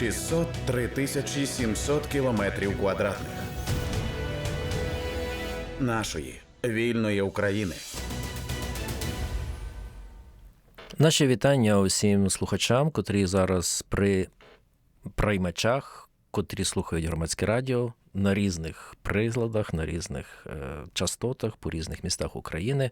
3600 3700 кілометрів квадратних нашої вільної України. Наші вітання усім слухачам, котрі зараз при приймачах, котрі слухають громадське радіо на різних приладах, на різних е, частотах по різних містах України.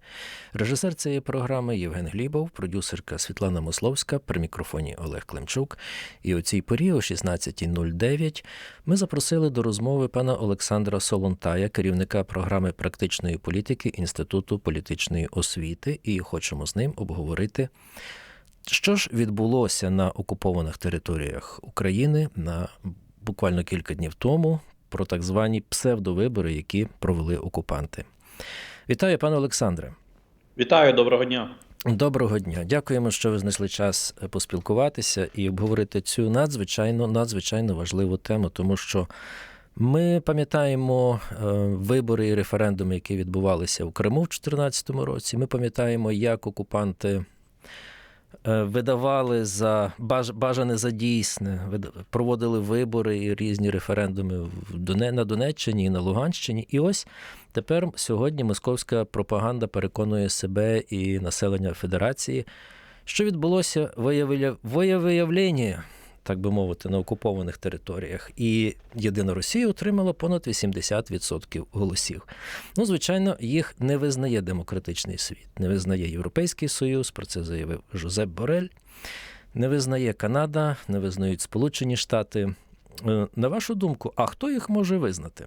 Режисер цієї програми Євген Глібов, продюсерка Світлана Мословська, при мікрофоні Олег Климчук. І у цій порі, о 16.09, ми запросили до розмови пана Олександра Солонтая, керівника програми практичної політики Інституту політичної освіти, і хочемо з ним обговорити. Що ж відбулося на окупованих територіях України на буквально кілька днів тому про так звані псевдовибори, які провели окупанти? Вітаю, пане Олександре. Вітаю, доброго дня. Доброго дня. Дякуємо, що ви знайшли час поспілкуватися і обговорити цю надзвичайно надзвичайно важливу тему, тому що ми пам'ятаємо е, вибори і референдуми, які відбувалися в Криму в 2014 році. Ми пам'ятаємо, як окупанти е, видавали за баж- бажане за дійсне, проводили вибори і різні референдуми на Донеччині і на Луганщині. І ось тепер сьогодні московська пропаганда переконує себе і населення Федерації, що відбулося воєвиявлення, так би мовити, на окупованих територіях. І єдина Росія отримала понад 80% голосів. Ну, звичайно, їх не визнає демократичний світ, не визнає Європейський Союз, про це заявив Жозеп Борель. Не визнає Канада, не визнають Сполучені Штати. Е, На вашу думку, а хто їх може визнати?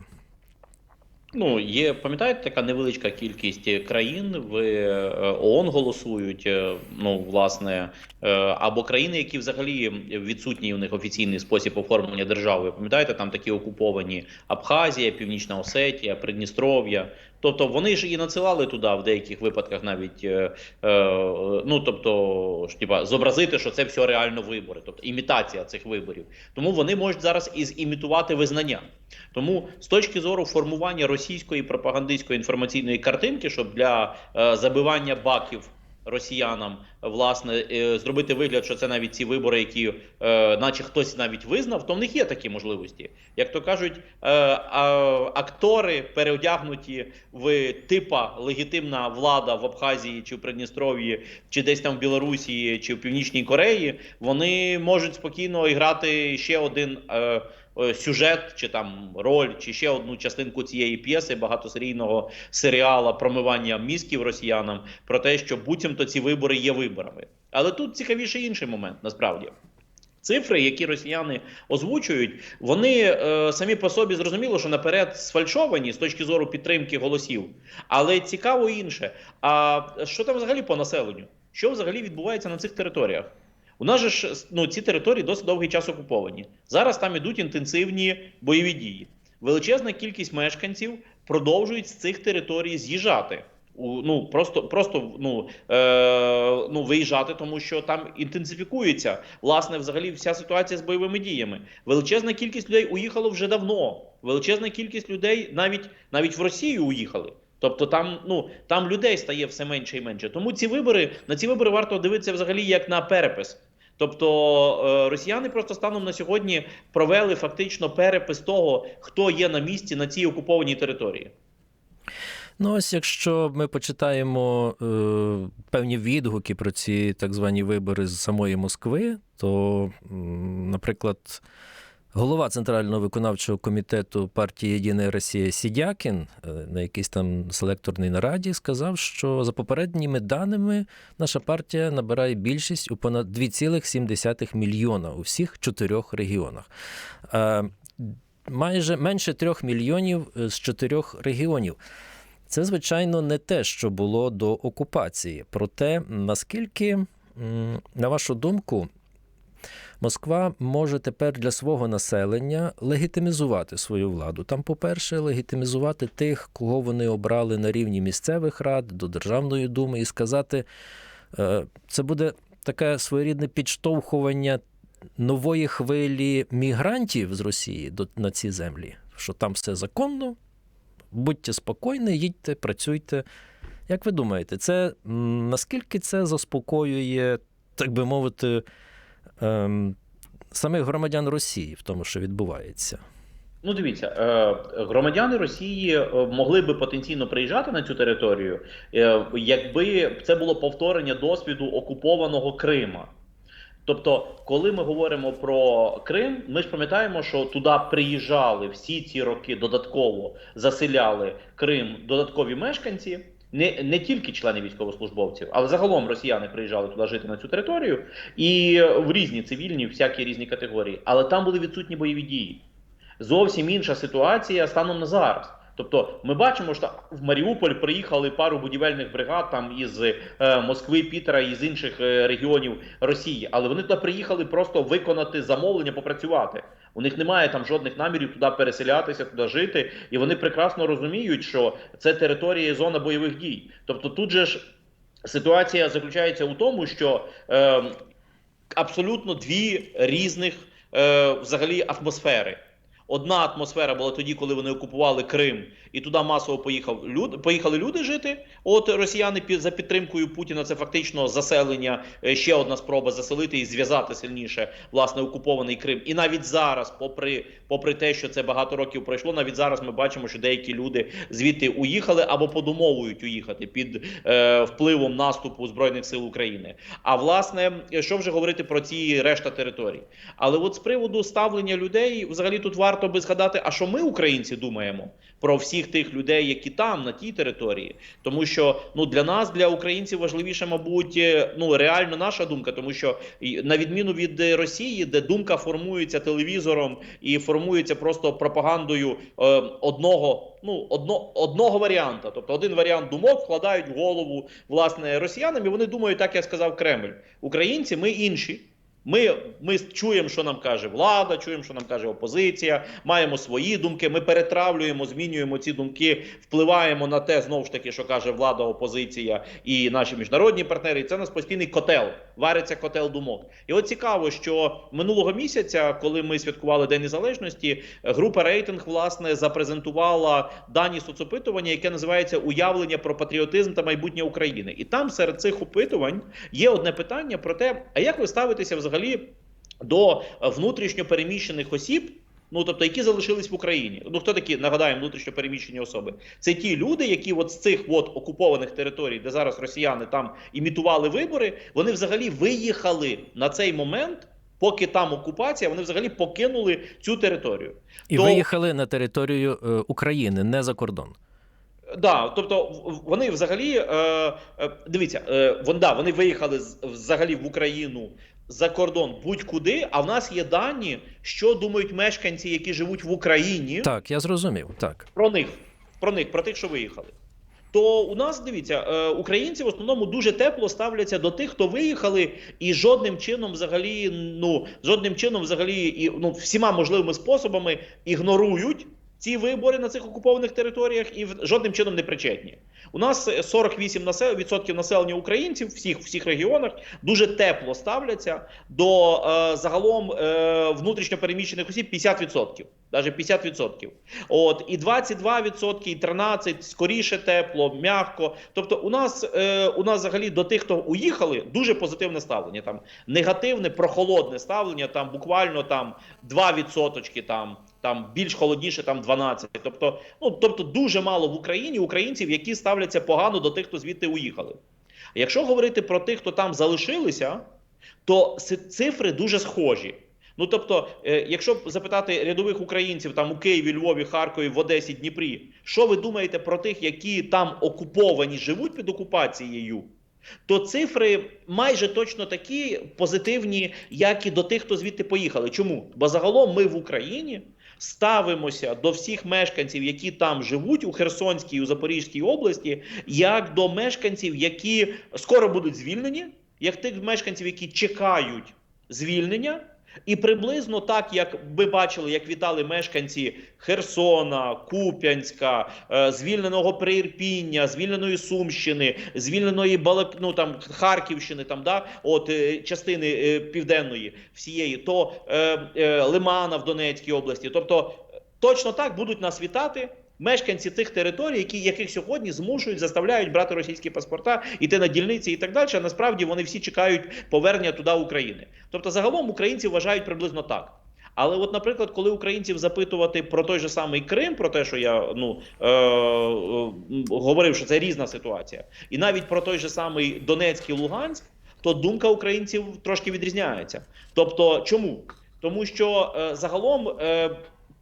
Ну, є, пам'ятаєте, така невеличка кількість країн в е, ООН голосують. е, Ну, власне, е, або країни, які взагалі відсутній у них офіційний спосіб оформлення держави. Пам'ятаєте, там такі окуповані Абхазія, Північна Осетія, Придністров'я. Тобто вони ж і надсилали туди в деяких випадках навіть е, е, ну тобто ж, типа, зобразити, що це все реально вибори, тобто імітація цих виборів. Тому вони можуть зараз і зімітувати визнання. Тому з точки зору формування російської пропагандистської інформаційної картинки, щоб для е, забивання баків росіянам власне е, зробити вигляд, що це навіть ці вибори, які, е, наче хтось навіть визнав, то в них є такі можливості. Як то кажуть, е, актори переодягнуті в типа легітимна влада в Абхазії чи в Придністров'ї, чи десь там в Білорусі, чи в Північній Кореї, вони можуть спокійно грати ще один. Е, Сюжет чи там роль, чи ще одну частинку цієї п'єси багатосерійного серіала промивання мізків росіянам про те, що буцімто ці вибори є виборами. Але тут цікавіший інший момент насправді. Цифри, які росіяни озвучують, вони е, самі по собі зрозуміло, що наперед сфальшовані з точки зору підтримки голосів. Але цікаво інше. А що там взагалі по населенню? Що взагалі відбувається на цих територіях? У нас же ж ну, ці території досить довгий час окуповані. Зараз там ідуть інтенсивні бойові дії. Величезна кількість мешканців продовжують з цих територій з'їжджати. Ну просто просто ну, е, ну виїжджати, тому що там інтенсифікується власне взагалі вся ситуація з бойовими діями. Величезна кількість людей уїхало вже давно. Величезна кількість людей навіть навіть в Росію уїхали. Тобто там ну там людей стає все менше і менше. Тому ці вибори на ці вибори варто дивитися взагалі як на перепис. Тобто е, росіяни просто станом на сьогодні провели фактично перепис того, хто є на місці на цій окупованій території. Ну, ось якщо ми почитаємо е, певні відгуки про ці так звані вибори з самої Москви, то, наприклад, голова Центрального виконавчого комітету партії Єдина Росія Сідякін е, на якійсь там селекторній нараді сказав, що за попередніми даними наша партія набирає більшість у понад 2,7 мільйона у всіх чотирьох регіонах. Е, майже менше трьох мільйонів е, з чотирьох регіонів. Це, звичайно, не те, що було до окупації. Проте, наскільки, на вашу думку, Москва може тепер для свого населення легітимізувати свою владу. Там, по-перше, легітимізувати тих, кого вони обрали на рівні місцевих рад до Державної думи, і сказати, е, це буде таке своєрідне підштовхування нової хвилі мігрантів з Росії на ці землі, що там все законно, будьте спокійні, їдьте, працюйте. Як ви думаєте, це наскільки це заспокоює, так би мовити, самих громадян Росії в тому, що відбувається. Ну, дивіться, е, громадяни Росії е, могли би потенційно приїжджати на цю територію, е, якби це було повторення досвіду окупованого Крима. Тобто, коли ми говоримо про Крим, ми ж пам'ятаємо, що туди приїжджали всі ці роки додатково заселяли Крим додаткові мешканці, не, не тільки члени військовослужбовців, але загалом росіяни приїжджали туди жити на цю територію і в різні цивільні, всякі різні категорії. Але там були відсутні бойові дії зовсім інша ситуація станом на зараз. Тобто ми бачимо, що в Маріуполь приїхали пару будівельних бригад там із е, Москви, Пітера і з інших е, регіонів Росії, але вони туди приїхали просто виконати замовлення, попрацювати. У них немає там жодних намірів туди переселятися, туди жити, і вони прекрасно розуміють, що це територія і зона бойових дій. Тобто, тут же ж ситуація заключається у тому, що е, абсолютно дві різних е, взагалі атмосфери. Одна атмосфера була тоді, коли вони окупували Крим, і туди масово поїхав люд, поїхали люди жити. От росіяни за підтримкою Путіна це фактично заселення, е, ще одна спроба заселити і зв'язати сильніше власне окупований Крим. І навіть зараз, попри попри те, що це багато років пройшло, навіть зараз ми бачимо, що деякі люди звідти уїхали або подумовують уїхати під е, впливом наступу збройних сил України. А власне, що вже говорити про ці решта територій? Але от з приводу ставлення людей, взагалі тут варто би згадати, а що ми, українці, думаємо про всіх тих людей, які там на тій території, тому що ну для нас, для українців, важливіше, мабуть, е, ну реально наша думка, тому що на відміну від е, Росії, де думка формується телевізором і формується просто пропагандою е, одного. Ну, одно, одного варіанта, тобто один варіант думок вкладають в голову власне росіянам, і вони думають, так як сказав Кремль. Українці, ми інші. Ми, ми чуємо, що нам каже влада, чуємо, що нам каже опозиція, маємо свої думки. Ми перетравлюємо, змінюємо ці думки, впливаємо на те, знову ж таки, що каже влада, опозиція і наші міжнародні партнери. І це у нас постійний котел, вариться котел думок. І от цікаво, що минулого місяця, коли ми святкували День Незалежності, група рейтинг власне запрезентувала дані соцопитування, яке називається Уявлення про патріотизм та майбутнє України. І там серед цих опитувань є одне питання про те, а як ви ставитеся взагалі до внутрішньо переміщених осіб. Ну, тобто, які залишились в Україні. Ну, хто такі, нагадаємо, внутрішньо переміщені особи? Це ті люди, які от з цих от окупованих територій, де зараз росіяни там імітували вибори, вони взагалі виїхали на цей момент, поки там окупація, вони взагалі покинули цю територію. І То- виїхали на територію е, України, не за кордон. Да, тобто вони взагалі е, е, дивіться, е, вон, да, вони виїхали з- взагалі в Україну за кордон будь-куди. А в нас є дані, що думають мешканці, які живуть в Україні, Так, я зрозумів. Так. про них, про них, про тих, що виїхали. То у нас дивіться, е, українці в основному дуже тепло ставляться до тих, хто виїхали, і жодним чином, взагалі, ну жодним чином, взагалі, і ну всіма можливими способами ігнорують ці вибори на цих окупованих територіях і жодним чином не причетні. У нас е, 48 насел- відсотків населення українців всіх, всіх регіонах дуже тепло ставляться до е, загалом е, внутрішньо переміщених осіб 50%. Навіть 50%. От і 22%, і 13% скоріше тепло, м'яко. Тобто, у нас е, у нас взагалі до тих, хто уїхали, дуже позитивне ставлення. Там негативне, прохолодне ставлення. Там буквально там 2%, там там більш холодніше, там 12. Тобто, ну тобто, дуже мало в Україні українців, які ставляться погано до тих, хто звідти уїхали. Якщо говорити про тих, хто там залишилися, то цифри дуже схожі. Ну тобто, е, якщо запитати рядових українців там у Києві, Львові, Харкові, в Одесі, Дніпрі, що ви думаєте про тих, які там окуповані, живуть під окупацією? То цифри майже точно такі позитивні, як і до тих, хто звідти поїхали. Чому? Бо загалом ми в Україні ставимося до всіх мешканців, які там живуть у Херсонській у Запорізькій області, як до мешканців, які скоро будуть звільнені, як тих мешканців, які чекають звільнення. І приблизно так, як ми бачили, як вітали мешканці Херсона, Куп'янська, е, звільненого Приірпіння, звільненої Сумщини, звільненої Балак... ну, там, Харківщини, там, да, от, е, частини е, південної всієї, то е, е, Лимана в Донецькій області. Тобто, точно так будуть нас вітати мешканці тих територій, які яких сьогодні змушують, заставляють брати російські паспорта, іти на дільниці і так далі. А насправді вони всі чекають повернення туди України. Тобто, загалом українці вважають приблизно так. Але, от, наприклад, коли українців запитувати про той же самий Крим, про те, що я ну е, е, говорив, що це різна ситуація, і навіть про той же самий Донецьк і Луганськ, то думка українців трошки відрізняється. Тобто, чому? Тому що е, загалом е,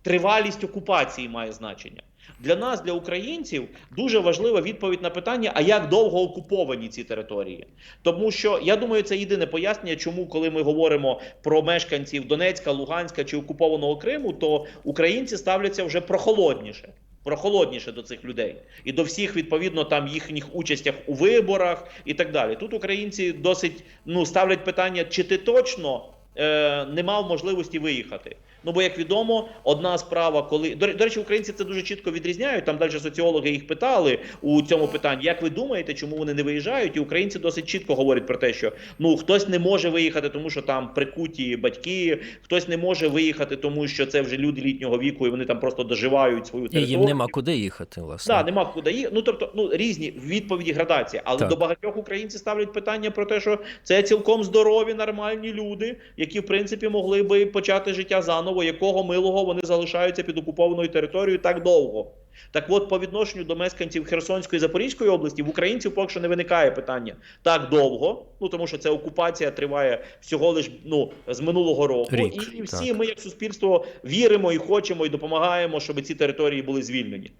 тривалість окупації має значення. Для нас, для українців, дуже важлива відповідь на питання: а як довго окуповані ці території? Тому що я думаю, це єдине пояснення, чому, коли ми говоримо про мешканців Донецька, Луганська чи окупованого Криму, то українці ставляться вже прохолодніше. Прохолодніше до цих людей і до всіх відповідно там їхніх участях у виборах і так далі. Тут українці досить ну ставлять питання, чи ти точно е, не мав можливості виїхати. Ну бо як відомо, одна справа, коли до, до речі, українці це дуже чітко відрізняють. Там далі соціологи їх питали у цьому питанні. Як ви думаєте, чому вони не виїжджають? І українці досить чітко говорять про те, що ну хтось не може виїхати, тому що там прикуті батьки, хтось не може виїхати, тому що це вже люди літнього віку, і вони там просто доживають свою І територію. їм нема куди їхати, власне. Да, нема куди їхати. Ну тобто, ну різні відповіді градації, але Так. до багатьох українці ставлять питання про те, що це цілком здорові, нормальні люди, які в принципі могли би почати життя заново, якого милого вони залишаються під окупованою територією так довго. Так от, по відношенню до мешканців Херсонської і Запорізької області, в українців поки що не виникає питання так довго, ну тому що ця окупація триває всього лиш ну з минулого року, Рік, і всі так. ми, як суспільство, віримо і хочемо, і допомагаємо, щоб ці території були звільнені.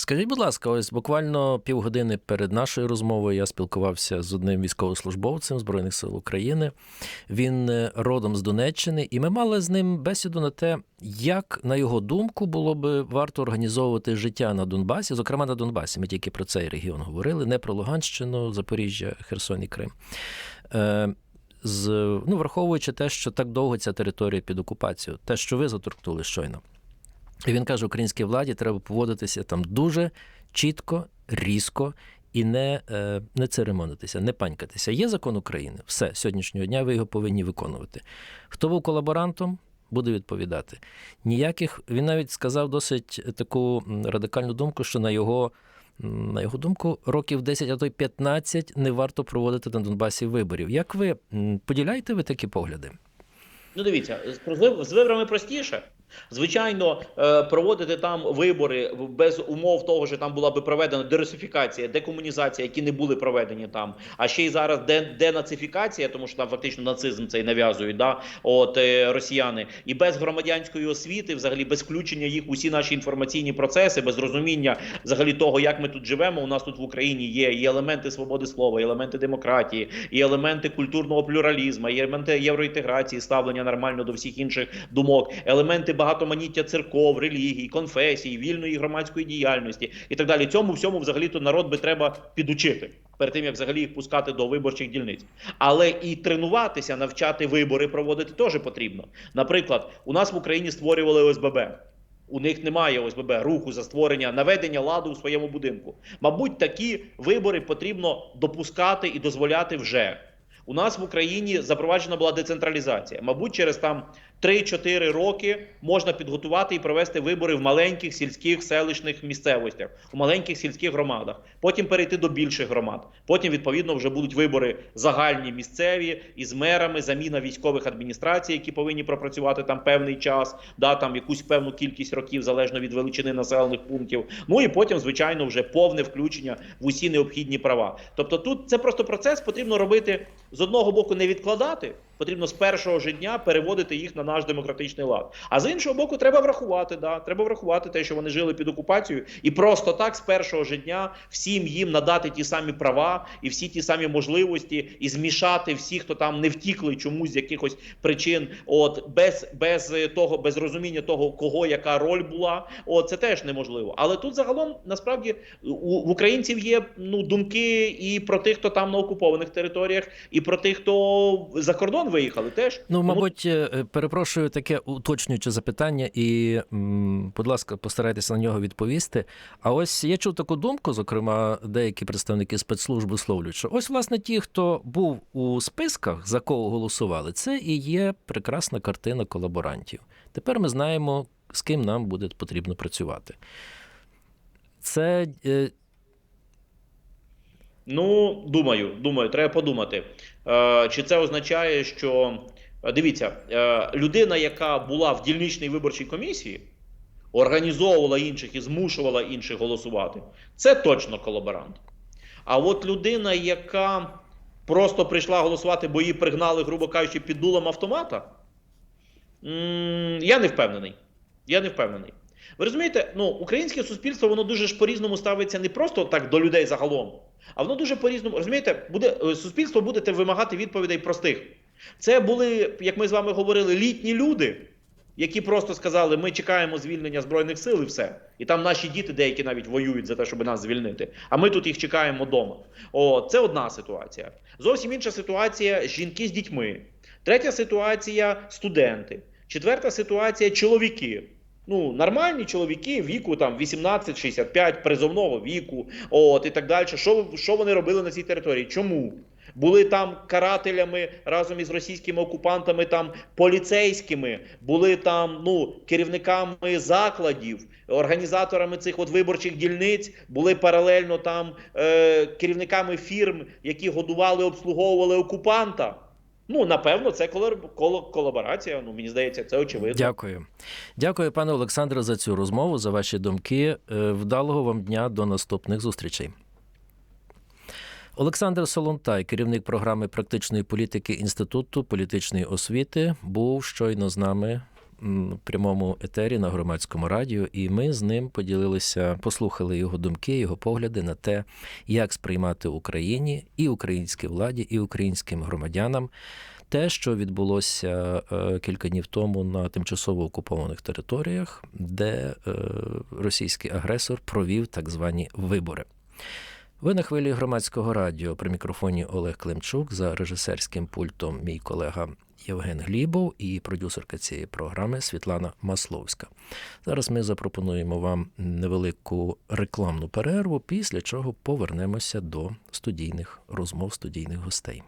Скажіть, будь ласка, ось буквально півгодини перед нашою розмовою я спілкувався з одним військовослужбовцем Збройних сил України. Він е, родом з Донеччини, і ми мали з ним бесіду на те, як, на його думку, було би варто організовувати життя на Донбасі, зокрема на Донбасі. Ми тільки про цей регіон говорили, не про Луганщину, Запоріжжя, Херсон і Крим. Е, з, ну, враховуючи те, що так довго ця територія під окупацією, те, що ви заторкнули щойно. І він каже, українській владі треба поводитися там дуже чітко, різко і не, е, не церемонитися, не панькатися. Є закон України, все, сьогоднішнього дня ви його повинні виконувати. Хто був колаборантом, буде відповідати. Ніяких, він навіть сказав досить таку радикальну думку, що на його, на його думку, років 10, а то й 15 не варто проводити на Донбасі виборів. Як ви поділяєте ви такі погляди? Ну, дивіться, з виборами простіше. Звичайно, е, проводити там вибори без умов того, що там була би проведена дерусифікація, декомунізація, які не були проведені там. А ще й зараз денацифікація, тому що там фактично нацизм цей нав'язують, да, от е, росіяни, і без громадянської освіти, взагалі без включення їх усі наші інформаційні процеси, без розуміння взагалі того, як ми тут живемо. У нас тут в Україні є і елементи свободи слова, і елементи демократії, і елементи культурного плюралізму, і елементи євроінтеграції, ставлення нормально до всіх інших думок, елементи багатоманіття церков, релігій, конфесій, вільної громадської діяльності і так далі. Цьому всьому взагалі то народ би треба підучити перед тим як взагалі їх пускати до виборчих дільниць. Але і тренуватися, навчати вибори проводити теж потрібно. Наприклад, у нас в Україні створювали ОСББ. У них немає ОСББ руху за створення наведення ладу у своєму будинку. Мабуть, такі вибори потрібно допускати і дозволяти вже. У нас в Україні запроваджена була децентралізація. Мабуть, через там 3-4 роки можна підготувати і провести вибори в маленьких сільських селищних місцевостях, у маленьких сільських громадах. Потім перейти до більших громад. Потім, відповідно, вже будуть вибори загальні місцеві із мерами, заміна військових адміністрацій, які повинні пропрацювати там певний час, да там якусь певну кількість років залежно від величини населених пунктів. Ну і потім, звичайно, вже повне включення в усі необхідні права. Тобто, тут це просто процес потрібно робити з одного боку, не відкладати. Потрібно з першого ж дня переводити їх на наш демократичний лад. А з іншого боку, треба врахувати, да, треба врахувати те, що вони жили під окупацією, і просто так з першого ж дня всім їм надати ті самі права і всі ті самі можливості, і змішати всіх, хто там не втікли чомусь з якихось причин, от без, без е, того, без розуміння того, кого яка роль була. От це теж неможливо. Але тут загалом насправді у в українців є ну думки і про тих, хто там на окупованих територіях, і про тих, хто за кордон виїхали, теж Ну, мабуть, е, перепрошую таке уточнююче запитання, і, будь ласка, постарайтеся на нього відповісти. А ось я чув таку думку, зокрема, деякі представники спецслужб висловлюють, що ось, власне, ті, хто був у списках, за кого голосували, це і є прекрасна картина колаборантів. Тепер ми знаємо, з ким нам буде потрібно працювати. Це е, Ну, думаю, думаю, треба подумати. Е, чи це означає, що е, дивіться, е, людина, яка була в дільничній виборчій комісії, організовувала інших і змушувала інших голосувати, це точно колаборант. А от людина, яка просто прийшла голосувати, бо її пригнали, грубо кажучи, під дулом автомата, я не впевнений. Я не впевнений. Ви розумієте, ну, українське суспільство воно дуже ж по-різному ставиться не просто так до людей загалом, а воно дуже по-різному. Розумієте, буде, е, суспільство буде вимагати відповідей простих. Це були, як ми з вами говорили, літні люди, які просто сказали: ми чекаємо звільнення Збройних сил і все. І там наші діти деякі навіть воюють за те, щоб нас звільнити. А ми тут їх чекаємо вдома. О, це одна ситуація. Зовсім інша ситуація жінки з дітьми. Третя ситуація студенти. Четверта ситуація чоловіки. Ну, нормальні чоловіки віку там 18-65, призовного віку, от і так далі. Що, що вони робили на цій території? Чому? Були там карателями разом із російськими окупантами, там поліцейськими, були там ну керівниками закладів, організаторами цих от виборчих дільниць, були паралельно там е, керівниками фірм, які годували, обслуговували окупанта. Ну, напевно, це колаборація. Ну, мені здається, це очевидно. дякую. Дякую, пане Олександре, за цю розмову, за ваші думки. Е, Вдалого вам дня до наступних зустрічей. Олександр Солонтай, керівник програми практичної політики Інституту політичної освіти, був щойно з нами прямому етері на громадському радіо, і ми з ним поділилися, послухали його думки, його погляди на те, як сприймати Україні і українській владі, і українським громадянам те, що відбулося е, кілька днів тому на тимчасово окупованих територіях, де е, російський агресор провів так звані вибори. Ви на хвилі громадського радіо при мікрофоні Олег Климчук за режисерським пультом мій колега Євген Глібов і продюсерка цієї програми Світлана Масловська. Зараз ми запропонуємо вам невелику рекламну перерву, після чого повернемося до студійних розмов студійних гостей.